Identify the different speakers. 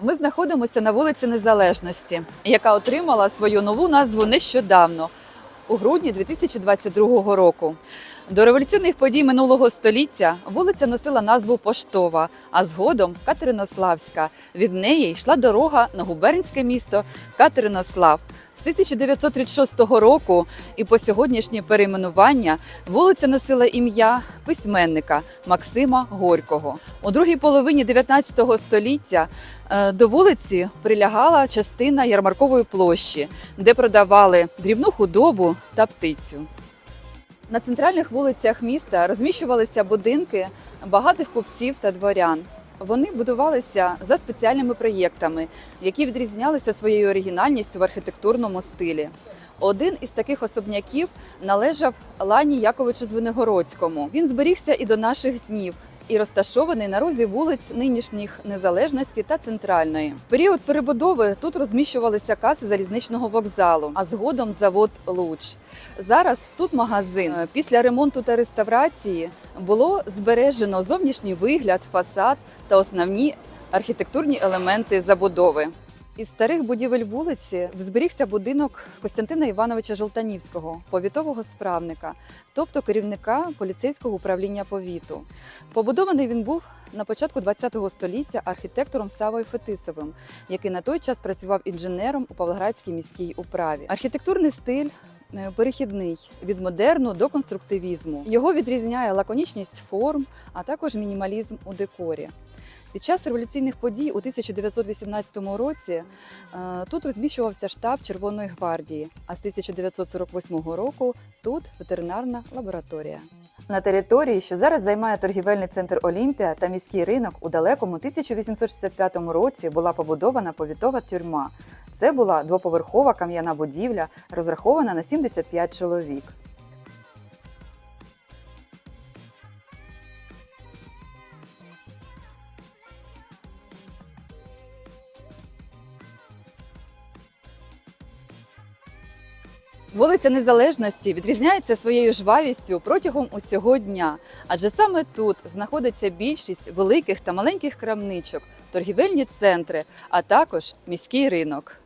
Speaker 1: Ми знаходимося на вулиці Незалежності, яка отримала свою нову назву нещодавно, у грудні 2022 року. До революційних подій минулого століття вулиця носила назву Поштова, а згодом Катеринославська. Від неї йшла дорога на губернське місто Катеринослав. З 1936 року і по сьогоднішнє перейменування вулиця носила ім'я письменника Максима Горького. У другій половині 19 століття е, до вулиці прилягала частина ярмаркової площі, де продавали дрібну худобу та птицю. На центральних вулицях міста розміщувалися будинки багатих купців та дворян. Вони будувалися за спеціальними проєктами, які відрізнялися своєю оригінальністю в архітектурному стилі. Один із таких особняків належав Лані Яковичу Звенигородському. Він зберігся і до наших днів. І розташований на розі вулиць нинішніх незалежності та центральної. В період перебудови тут розміщувалися каси залізничного вокзалу, а згодом завод Луч. Зараз тут магазин. Е, Після ремонту та реставрації було збережено зовнішній вигляд, фасад та основні архітектурні елементи забудови. Із старих будівель вулиці зберігся будинок Костянтина Івановича Жолтанівського, повітового справника, тобто керівника поліцейського управління повіту. Побудований він був на початку ХХ століття архітектором Савою Фетисовим, який на той час працював інженером у Павлоградській міській управі. Архітектурний стиль перехідний від модерну до конструктивізму. Його відрізняє лаконічність форм, а також мінімалізм у декорі. Під час революційних подій у 1918 році е, тут розміщувався штаб Червоної гвардії, а з 1948 року тут ветеринарна лабораторія. На території, що зараз займає торгівельний центр Олімпія та міський ринок, у далекому 1865 році була побудована повітова тюрма. Це була двоповерхова кам'яна будівля, розрахована на 75 чоловік. Вулиця Незалежності відрізняється своєю жвавістю протягом усього дня, адже саме тут знаходиться більшість великих та маленьких крамничок, торгівельні центри, а також міський ринок.